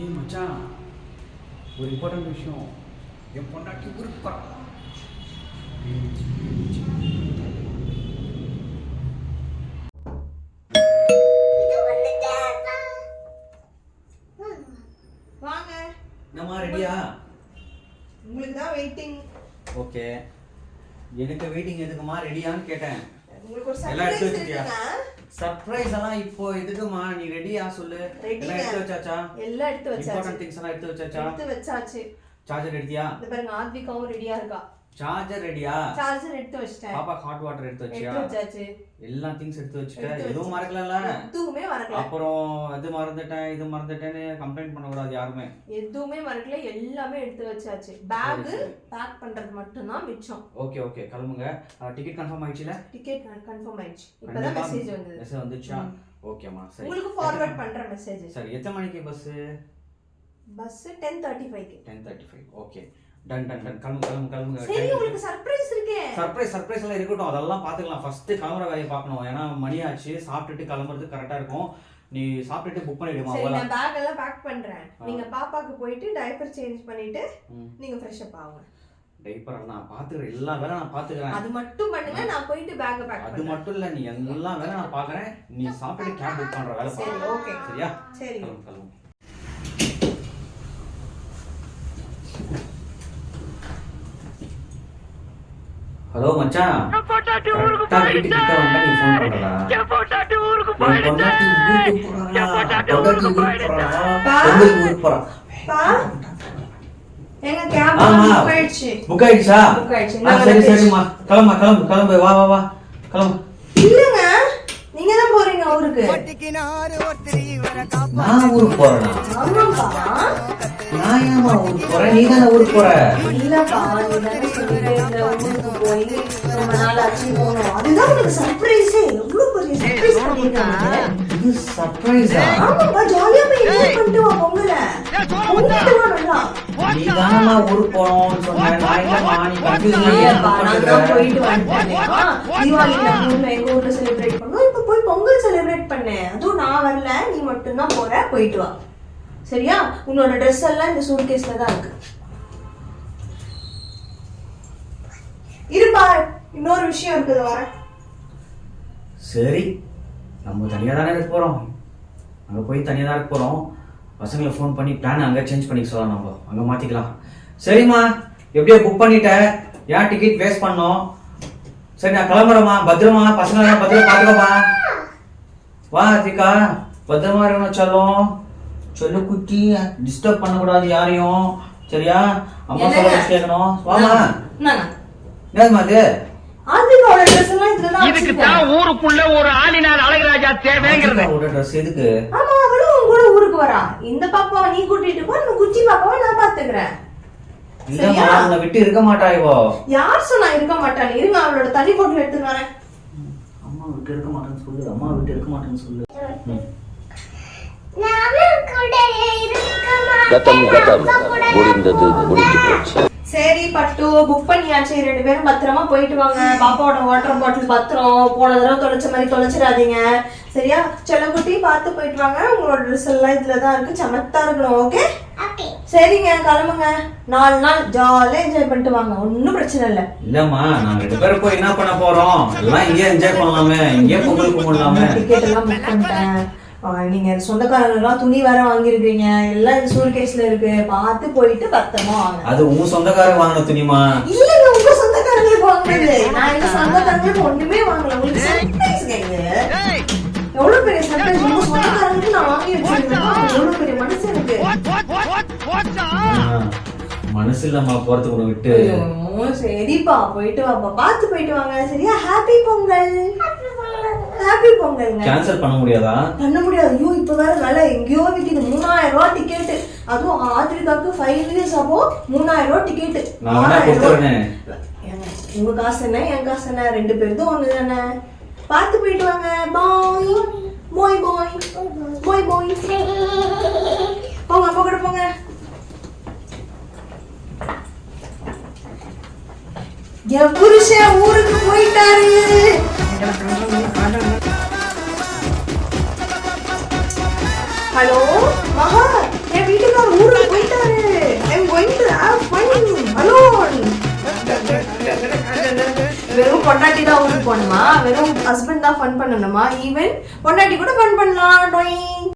ஏய் மச்சான் ஒரு இம்பார்ட்டன்ட் விஷயம். என் பொண்டாட்டி ஊருக்கு. வாங்க. என்னம்மா ரெடியா உங்களுக்கு தான் வெயிட்டிங் ஓகே. எனக்கு வெயிட்டிங் எதுக்குமா ரெடியான்னு கேட்டேன். உங்களுக்கு ஒரு எல்லாம் எடுத்து சர்ப்ரைஸ்? இருக்குங்க சர்ப்ரைஸ் எல்லாம் இப்போ எதுக்குமா நீ ரெடியா சொல்லு. எல்லாம் எடுத்து வச்சாச்சா? எல்லாம் எடுத்து இம்பார்ட்டன்ட் வச்சாச்சு திங்ஸ் எல்லாம் எடுத்து வச்சாச்சா? எடுத்து வச்சாச்சு. சார்ஜர் எடுத்தியா? இந்த பாருங்க ஆத்விகாவும் ரெடியா இருக்கா. சார்ஜர் ரெடியா சார்ஜர் எடுத்து வச்சிட்டேன். பாப்பா ஹாட் வாட்டர் எடுத்து வச்சியா? எடுத்து வச்சாச்சு. எல்லா திங்ஸ் எடுத்து வச்சுட்ட? எடுத்து எதுவும் வச்சு. மறக்கல எதுவுமே மறக்கல. அப்புறம் அது மறந்துட்டேன் இது மறந்துட்டேன்னு கம்ப்ளைண்ட் பண்ணக்கூடாது யாருமே. எதுவுமே மறக்கல. எல்லாமே எடுத்து வச்சாச்சு. பேக். பேக் பண்றது மட்டும்தான் மிச்சம். ஓகே ஓகே கிளம்புங்க. டிக்கெட் கன்ஃபார்ம் ஆயிடுச்சுல? டிக்கெட் கன்ஃபார்ம் ஆயிடுச்சு. இப்பதான் மெசேஜ் வந்தது. மெசேஜ் வந்துச்சா? ம். ஓகேம்மா சரி. உங்களுக்கு ஃபார்வர்ட் பண்ற மெசேஜ் சரி எத்தனை மணிக்கு பஸ் பஸ் டென் தேர்ட்டி ஃபைவ்க்கு ten thirty five okay done done done கிளம்பு கிளம்பு கிளம்புங்க சரி உங்களுக்கு சர்ப்ரைஸ் இருக்கே. சர்ப்ரைஸ் சர்ப்ரைஸ் எல்லாம் இருக்கட்டும். அதெல்லாம் பார்த்துக்கலாம். ஃபர்ஸ்ட் கிளம்புற வேலையை பார்க்கணும். ஏன்னா மணி ஆச்சு. சாப்பிட்டுட்டு கிளம்புறது கரெக்டாக இருக்கும். நீ சாப்பிட்டுட்டு புக் பண்ணிடுமா சரி நான் பேக் எல்லாம் பேக் பண்றேன். நீங்க பாப்பாக்கு போயிட்டு டைப்பர் சேஞ்ச் பண்ணிட்டு நீங்க ஃப்ரெஷ் அப் ஆகுங்க. டைப்பர் நான் பார்த்துக்கிறேன். எல்லா வேலை நான் பார்த்துக்கிறேன். அது மட்டும் பண்ணுங்க நான் போயிட்டு பேக் பேக் அது மட்டும் இல்ல. நீ எல்லா வேலை நான் பார்க்கறேன். நீ சாப்பிட்டுட்டு கேப் புக் பண்ற வேலை சரி பாரு ஓகே சரியா? சரி. கிளம்பு கிளம்பு. ஹலோ மச்சான். என் பொண்டாட்டி ஊருக்கு பொண்டாட்டி ஊருக்கு ஊருக்கு எங்க கேப். புக் ஆயிடுச்சு. புக் ஆயிடுச்சா? ஆயிடுச்சு. சரி சரிம்மா. கிளம்பு கிளம்பு கிளம்பு. வா வா வா. கிளம்பு. இல்லங்க. நீங்க தான் போறீங்க ஊருக்கு? நான் ஊருக்கு போறேனா? நான் ஏமா ஊருக்கு போறேன்? நீ தானே ஊருக்கு போற? இல்லப்பா ஊருக்கு போய் ரொம்ப நாள் ஆச்சு போனோம். அதுதான் உங்களுக்கு சர்ப்ரைஸ் எவ்வளவு பெரிய சர்ப்ரைஸ் பண்ணிருக்காங்க இது சர்ப்ரைஸா ஆமாப்பா ஜாலியா போய் என்ஜாய் பண்ணிட்டு வா பொங்கல. பொங்கிட்டு வா நல்லா. நீ தானே ஊருக்கு போறோம்னு சொன்னேன் நான் இல்லம்மா நீ கன்ஃபியூஸ் இல்லப்பா, நான் போயிட்டு வந்துட்டேன். தீபாவளி நம்ம ஊர்ல எங்க ஊர்ல celebrate பண்ணோம். இப்ப பண்ணேன். அதுவும் நான் வரல, நீ மட்டும்தான் போற, போயிட்டு வா. சரியா? உன்னோட ட்ரெஸ் எல்லாம் இந்த சூட்கேஸ்ல தான் இருக்கு. இருப்பா. இன்னொரு விஷயம் இருக்குது வரேன். சரி. நம்ம தனியா தானே இருக்க போறோம். அங்க போய் தனியா தான் இருக்க போறோம். பசங்களை ஃபோன் பண்ணி பிளான் அங்க சேஞ்ச் பண்ணிக்க சொல்லலாம் நம்ம. அங்க மாத்திக்கலாம். சரிம்மா. எப்படியோ புக் பண்ணிட்டேன் ஏன் டிக்கெட் வேஸ்ட் பண்ணோம்? சரி நான் கிளம்புறேம்மா. பத்திரமா. பசங்க பத்திரமா பாத்துக்கோமா வா அதிகா பத்திரமா இருக்கணும் சொல்லும். சொல்லு குட்டி. டிஸ்டர்ப் பண்ணக்கூடாது யாரையும். சரியா? அம்மா சொல்ல கேட்கணும். வாமா? என்னதுமா அது இதுக்கு. தான் ஊருக்குள்ள ஒரு ஆளினார் அழகராஜா தேவைங்கிறது ட்ரெஸ் எதுக்கு? ஆமா அவளும் உன் கூட ஊருக்கு வரா. இந்த பாப்பாவை நீ கூட்டிட்டு போ நம்ம குச்சி பாப்பாவை நான் பாத்துக்கிறேன் இல்லம்மா விட்டு இருக்க மாட்டா இவோ. யார் சொன்னா இருக்க மாட்டான் இருங்க அவளோட தனி போட்டு வரேன். அம்மா விட்டு இருக்க மாட்டேன்னு சொல்லு அம்மா விட்டு இருக்க மாட்டேன்னு சொல்லு. ம். கதம் கதம் முடிந்தது முடிஞ்சு போச்சு. சரி பட்டு புக் பண்ணியாச்சு. ரெண்டு பேரும் பத்திரமா போயிட்டு வாங்க. பாப்பாவோட வாட்டர் பாட்டில் பத்திரம் போன தடவை தொலைச்ச மாதிரி தொலைச்சிடாதீங்க. சரியா? செல்லக்குட்டி பார்த்து போயிட்டு வாங்க. உங்களோட ட்ரெஸ் எல்லாம் இதுல தான் இருக்கு. சமத்தா இருக்கணும் ஓகே சரிங்க கிளம்புங்க. நாலு நாள் ஜாலியா என்ஜாய் பண்ணிட்டு வாங்க. ஒன்றும் பிரச்சனை இல்லை. இல்லம்மா நாங்க ரெண்டு பேரும் போய் என்ன பண்ண போறோம்? எல்லாம் இங்கே என்ஜாய் பண்ணலாமே. இங்கே பொங்கல் கும்பிடலாமே. டிக்கெட் எல்லாம் புக் பண்ணிட்டேன். நீங்க சொந்தக்காரங்க எல்லாம் துணி வேற வாங்கியிருக்கீங்க. எல்லாம் இந்த சூர் கேஸ்ல இருக்கு. பார்த்து போயிட்டு பத்திரமா வாங்க. அது உன் சொந்தக்காரன் வாங்கின துணிமா இல்லங்க உங்க சொந்தக்காரங்களுக்கு வாங்கினது. நான் எங்க சொந்தக்காரங்களுக்கு ஒண்ணுமே வாங்கல. உங்களுக்கு சர்ப்ரைஸ்ங்க இது. எவ்வளவு பெரிய சர்ப்ரைஸ் உங்க சொந்தக்காரங்களுக்கு நான் வாங்கி வச்சிருக்கேன். மனசு இல்லம்மா போறதுக்கு உன்னை விட்டு சரிப்பா போயிட்டு வாப்பா. பார்த்து போயிட்டு வாங்க சரியா? ஹாப்பி பொங்கல். ஹாப்பி பொங்கல்ங்க. கேன்சல் பண்ண முடியாதா? பண்ண முடியாது. ஐயோ இப்ப வேற விலை. எங்கேயோ விக்குது. மூணாயிரம் ரூபாய் டிக்கெட் அதுவும் ஆத்திரிக்காக்கு ஃபைவ் இயர்ஸ் அப்போ மூணாயிரம் ரூபாய் டிக்கெட் நான் வேணா கொடுத்துறேனே. உங்க காசு என்ன? என் காசு என்ன? ரெண்டு பேருக்கும் ஒண்ணு தானே. பார்த்து போயிட்டு வாங்க. பாய் பாய் பாய் பாய் பாய் என் புருஷன் ஊருக்கு போயிட்டாரு. ஹலோ மகா என் வீட்டுக்கார ஊருக்கு போயிட்டாரு. I'm going to have fun alone வெறும் பொண்டாட்டி தான் ஊருக்கு போகணுமா? வெறும் ஹஸ்பண்ட் தான் ஃபன் பண்ணணுமா? ஈவன் பொண்டாட்டி கூட ஃபன் பண்ணலாம் டொய்.